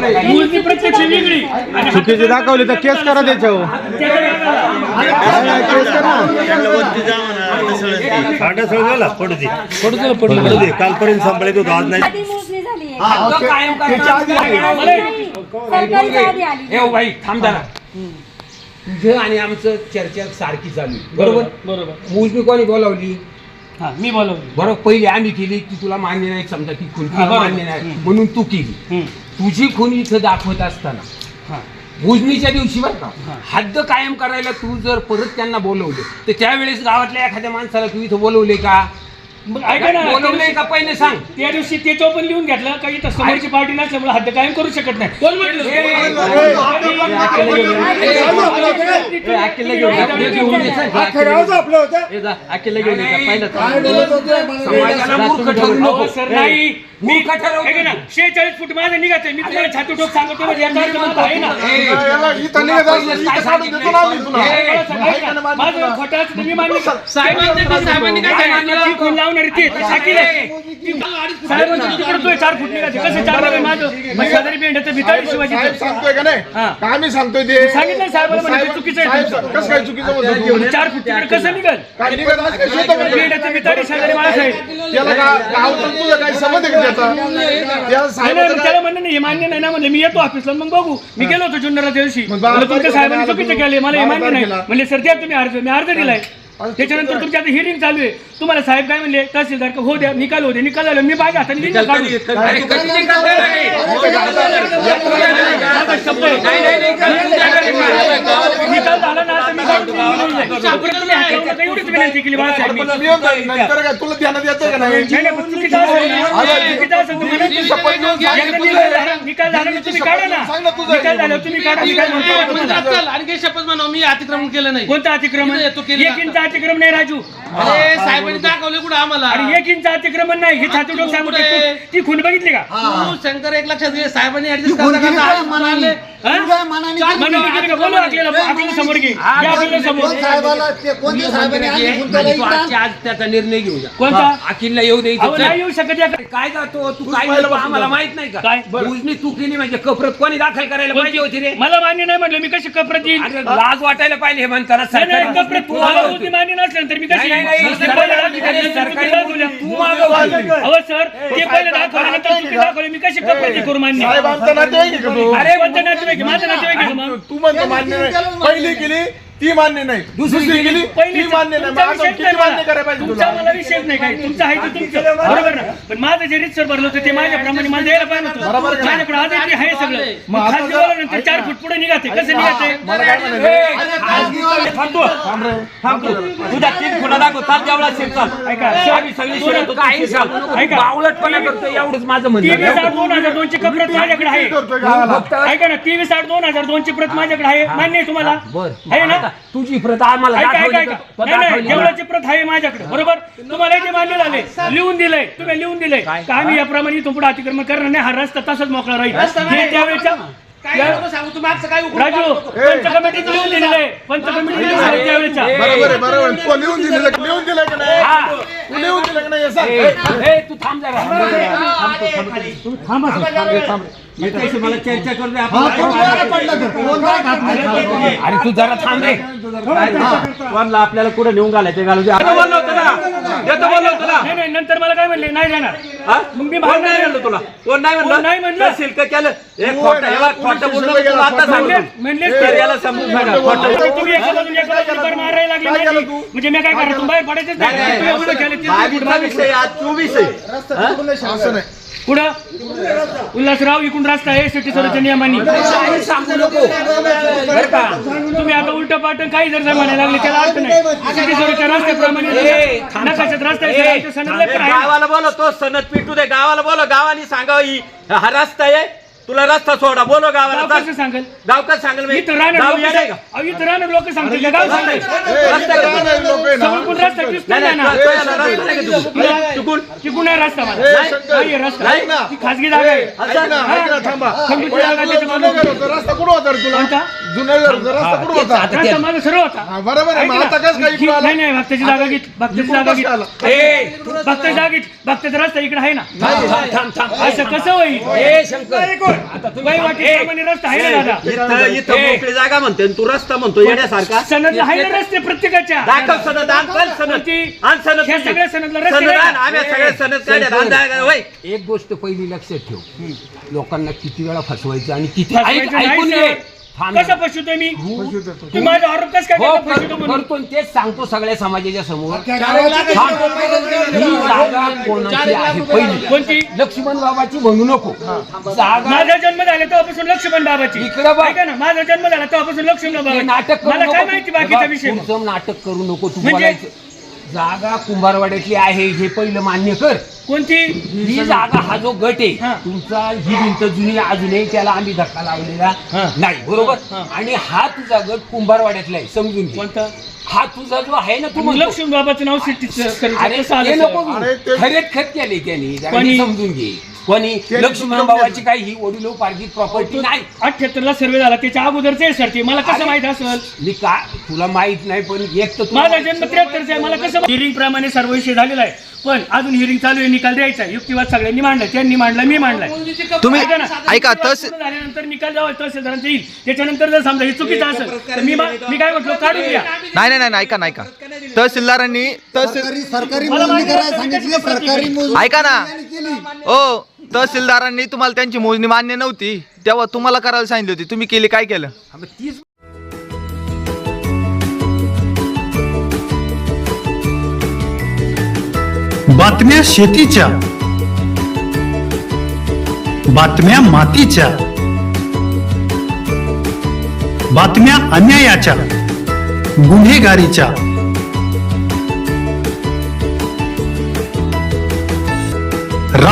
मूर्ती प्रत्यक्ष वेगळी. आणि चुकीची दाखवली तर केस करा त्याच्यावर. कालपर्यंत सांभाळत होतो आज नाही. भाई थांब जरा. तुझं आणि आमचं चर्चा सारखी चालू. बरोबर बरोबर. मोजणी कोणी बोलावली? हा मी बोलवली बरोबर पहिली आम्ही केली की तुला मान्य नाही समजा की खून बरोबर. मान्य नाही म्हणून तू केली हम्म. तुझी खून इथं दाखवत असताना हा. मोजणीच्या दिवशी बरं का हद्द कायम करायला तू जर परत त्यांना बोलवलं तर त्यावेळेस गावातल्या एखाद्या माणसाला तू इथं बोलवले का मग ऐका ना का पहिले सांग? त्या दिवशी त्याच्यावर पण लिहून घेतलं काही तर समोरची पार्टी नसल्यामुळे हद्द कायम करू शकत नाही. कोण म्हटलं? समाजाला मूर्ख ठरवू नको. अहो, सर नाही. मी. ऐका ना शेहेचाळीस फूट माझं निघायचंय मी तुम्हाला छाती ठोक सांगतो म्हणजे याचा अर्थ माझा आहे ना इथं निघत असलं, इथं काढून देतो ना आम्ही तुला. मला सांगायचं ना, माझं खोटं असतं तर मी मान्य करतो. साहेबांनी काय सांगितलं? लावणारी ती आहे. चार फूट निघायचे. कसं चार निघाले माझं मग शेजारी बेंड्याचं भिताडी शिवाजी साहेब सांगतोय का नाही. का आम्ही सांगतोय ते? सांगितलं साहेबाला म्हणजे चुकीचं आहे साहेब, तुमचं. कसं काय चुकीचं म्हणतो तू? चार फूट तिकडे कसं निघाल? काय निघत असलं, शेतात म्हणजे. बेंड्याचं भिताडी शेजारी माणूस आहे त्याला गा- गावचं तुझं? काही समज आहे का त्याचा? त्याला नाही, साहेबाचं म्हणणं नाही हे मान्य नाही ना म्हणले मी येतो ऑफिसला मग बघू. मी गेलो होतो जुन्नरला त्या दिवशी. मग बारा म्हणलं, तुमच्या तारखेला साहेबांनी चुकीचं? केले मला हे बारा मान्य नाही. तारखेला. म्हणले सर द्या तुम्ही अर्ज मी अर्ज दिलाय. त्याच्यानंतर तुमच्या आता हिअरिंग चालू आहे तुम्हाला साहेब काय म्हणले तहसीलदार का हो द्या निकाल होते निकाल झाला मी माझ्या हाताने लिहिलं काढून. अरे, कशी निकाल देणार आहे? माझा शब्द आहे. निकाल झाला ना तर मी काढून तुम्ही हात लावू नका, एवढीच विनंती केली बाळासाहेब मी. पण नियम काय? नंतर काय तुला ध्यानात येतं का नाही नाही, नाही, पण चुकीचं असेल ना, चुकीचं असेल तर म्हणा. शपथ घेऊन सांग. एकदा निकाल झाला निकाल झाला तर तुम्ही काढा ना सांग ना तुझं. निकाल झाल्यावर तुम्ही काढा मी काय म्हणतो तुम्हाला. आणखी शपथ म्हणा मी अतिक्रमण केलं नाही कोणतं अतिक्रमण इथे येतो केली एक इंच अतिक्रमण नाही राजू. अरे साहेबांनी दाखवले कुठं आम्हाला? आणि एक इंच अतिक्रमण नाही हे छाती डोक सांगू? ती खून बघितली का? तू शंकर एक लक्षात घे साहेबांनी ऍडजस्ट करता करता आज मला आले. हा? आज त्याचा निर्णय घेऊ कोणता? अखिलला येऊ दे येऊ शकत काय जातो तू? काय आम्हाला माहीत नाही का? काय? उजनी तू केली म्हणजे कपरत कोणी दाखल करायला पाहिजे होती रे? मला मान्य नाही म्हटलं मी कशी कपरत येईल लाज वाटायला पाहिजे हे म्हणताना कपरत तू. मान्य नसल्यानंतर मी कशी. तू. अहो सर ते पहिले दाखवली. मी कशी कपरत करू मान्य? अरे कोणतं नातेवाईक आहे? माझं नातेवाईक आहे. का मग? तू म्हणतो मान्य नाही. पहिली केली ती मान्य नाही. दुसरी केली. पहिली ती मान्य नाही. मग तुमचा आता विषयच किती नाही मान्य मला. करायला पाहिजे तुमचा तुला? मला विषयच नाही तुमचं आहे ते तुमचं. बरोबर ना पण माझं जे रितसर भरलं होतं ते माझ्याप्रमाणे मला द्यायला पाहिजे होतं. बरोबर का? माझ्याकडे ते आहे सगळं. मग मग आता खाजगी जर- वाल्यानंतर चार फूट पुढे निघाते. कसं निघाते? मला काय म्हणायचं? तुझ्या तीन खुणा दाखव. चाल जेवढा शेत चाल. ऐका. आम्ही सगळी शिरत होतो काही चाल ऐका. बावळटपणा करतो एवढंच माझं म्हणणं तेवीस आहे. आठ दोन हजार दोनची प्रत माझ्याकडे आहे. करतोय गावाला. ऐका ना तेवीस आठ दोन हजार दोनची प्रत माझ्याकडे आहे. मान्य आहे तुम्हाला? बर. आहे ना? आता तुझी प्रत आम्हाला ऐका ऐका दाखवली ऐका. का? नाही नाही. दाखवली का? देवळाची प्रत आहे माझ्याकडे. बरोबर? तुम्हाला ते मान्य झाले लिहून दिलंय. तुम्ही लिहून दिलंय. का आम्ही याप्रमाणे इथून पुढे अतिक्रमण करणार नाही. हा रस्ता तसाच मोकळा राहील. हे त्यावेळेच्या काय नको सांगू तू मागचं काय उघडून राजू काढतो. पंच कमिटीत लिहून दिलेलं आहे पंच कमिटीत लिहून दिलंय त्यावेळेच्या बरोबर आहे बरोबर आहे. तू लिहून दिलेलं का? लिहून दिलं का नाही तू लिहून दिलं का नाही हे सांग ए, ए, तू थांब जरा मला चर्चा करू दे आपण. अरे तू जरा थांब रे. कोणला आपल्याला कुठे नेऊन घालायचं घालू येतो बोललो होतो ना येतो बोललो होतो ना नाही नाही नंतर मला काय म्हणले? नाही देणार. हा? मग मी कोण नाही म्हणलं तुला? कोण नाही कोण नाही म्हणलं? केलं हे खोटं हे बघ, खोटं बोललो मी तुला आता म्हणले सांगतो म्हणले तर याला समजून सांगा खोटं तुम्ही एका बाजूला एका बाजूला कर मारायला लागले काय केलं माझी. तू? म्हणजे मी काय करणार तुम्ही बाहेर पडायचंच नाही. नाही, तू. एवढं केलं, ते विषय आहे. पुढं उल्हासराव इकडून रस्ता आहे सिटी सोडच्या नियमाने. तुम्ही आता उलट पाटण काही जर म्हणायला लागले त्याला अर्थ नाही. सिटी सोडच्या रस्त्याप्रमाणे नकाशात रस्ता आहे. गावाला बोलो तो सनद पिटू दे गावाला बोलो गावानी सांगावं ही हा रस्ता आहे. तुला रस्ता सोडा बोलो गावाला गाव. कसं सांगेल गाव कसं सांगेल मी? इथं गाव लोक येडं आहे का? अहो, इथं राहणार लोक सांगतील का गाव सांगेल रस्ता आहे का? लोक आहे ना समोर कोण रस्ता दिसतो नाही, नाही नाही, ना तो याला रस्ता नाही का चुकून? चुकून? तिकडून आहे रस्ता ए, मला शंकर. नाही आहे रस्ता नाही ना. ती खासगी जागा आहे ऐक ना ऐक ना थांबा खंडूची पहिला जागा तुझं त्याच्या जुनं मागं. घर होतं, रस्ता कुठं होता रे तुला कोणता? जुनं घर होतं, रस्ता कुठं होता रस्ता माझा सरळ होता हा, बरोबर आहे ऐक मग ना. आता कसं काय इकडं आला? नाही नाही भक्ताची जागा घेत भक्ताची जागा कसं घेत आला? ए, भक्ताची जागा घेत भक्ताचा रस्ता इकडे आहे ना थांब, थांब, थांब. असं कसं होईल ए शंकर वय वाटेप्रमाणे रस्ता आहे ना दादा इथं इथं ए. मोकळी जागा म्हणते आणि तू रस्ता म्हणतो येण्यासारखा सनदला आहे ना रस्ते प्रत्येकाच्या दाखल सनद चल सनद कोणती? आण सनद ह्या तुझी. सगळ्या सनदला रस्ते सनद आण? आम्ही सगळे सनद काढ्यात आण जागा होय एक गोष्ट पहिली लक्षात ठेव लोकांना किती वेळा फसवायचं आणि किती फसवायचं ऐक- नाही, ऐकून सर. थांब कसं. फसवतोय मी? तू माझा आरोप कसं काय हो करतो फसवतो कर- म्हणून? करतो आणि तेच सांगतो सगळ्या समाजाच्या समोर. चार थांब. लाख- ही जागा कोणाची आहे? पहिली. कोणती लक्ष्मण बाबाची म्हणू नको. जागा माझा जन्म झाला तेव्हापासून लक्ष्मण बाबाची. इकडं बघ. ऐका ना माझा जन्म झाला तेव्हापासून लक्ष्मण हे नाटक बाबा करू मला नको काय तू. माहिती बाकीचा विषय? तुमचं नाटक करू नको तू म्हणजे? बोलायचं. जागा कुंभारवाड्यातली आहे हे पहिलं मान्य कर कोणती ही जागा हा जो गट आहे हा. तुमचा ही भिंत जुनी अजूनही त्याला आम्ही धक्का लावलेला हा. नाही बरोबर हा. आणि हा तुझा गट कुंभारवाड्यातला आहे समजून घे कोणता हा तुझा जो आहे ना तू म्हणतो लक्ष्मण बाबाचं नाव सिटी अरे कसं ते आलं नको सर? अरे ते- खरेत खत केले त्यांनी जरा कोणी? नीट समजून घे कोणी बाबाची काही ही वडिलोपार्जित प्रॉपर्टी नाही. अठ्ठ्याहत्तर ला सर्वे झाला त्याच्या अगोदरच आहे सर ते मला कसं अरे, माहीत असेल? मी का तुला माहीत नाही पण एक तर तुला माझा जन्म नाही. त्र्याहत्तरचा आहे मला कसं हिअरिंग प्रमाणे सर्व विषय झालेला आहे. पण अजून हिअरिंग चालू आहे निकाल द्यायचा आहे. युक्तिवाद सगळ्यांनी मांडला त्यांनी मांडला मी मांडलाय. तुम्ही ऐका ना, ऐका युक्तिवाद तस पूर्ण झाल्यानंतर निकाल जेव्हा तहसीलदारांचा येईल. त्याच्यानंतर जर समजा हे चुकीचं असेल तर मी मा- मी काय म्हटलं काढून घ्या. नाही नाही नाही ऐका ना ऐका. तहसीलदारांनी तहसील सरकारी सरकारी मला मोजणी माहिती करायला आहे, सांगितली त्याची सरकारी मोजणी ऐका ना. केली. ओ तहसीलदारांनी तुम्हाला त्यांची मोजणी मान्य नव्हती तेव्हा तुम्हाला करायला सांगितली होती. तुम्ही केली काय केलं? हा, तीच बातम्या शेतीच्या बातम्या मातीच्या बातम्या अन्यायाच्या गुन्हेगारीच्या.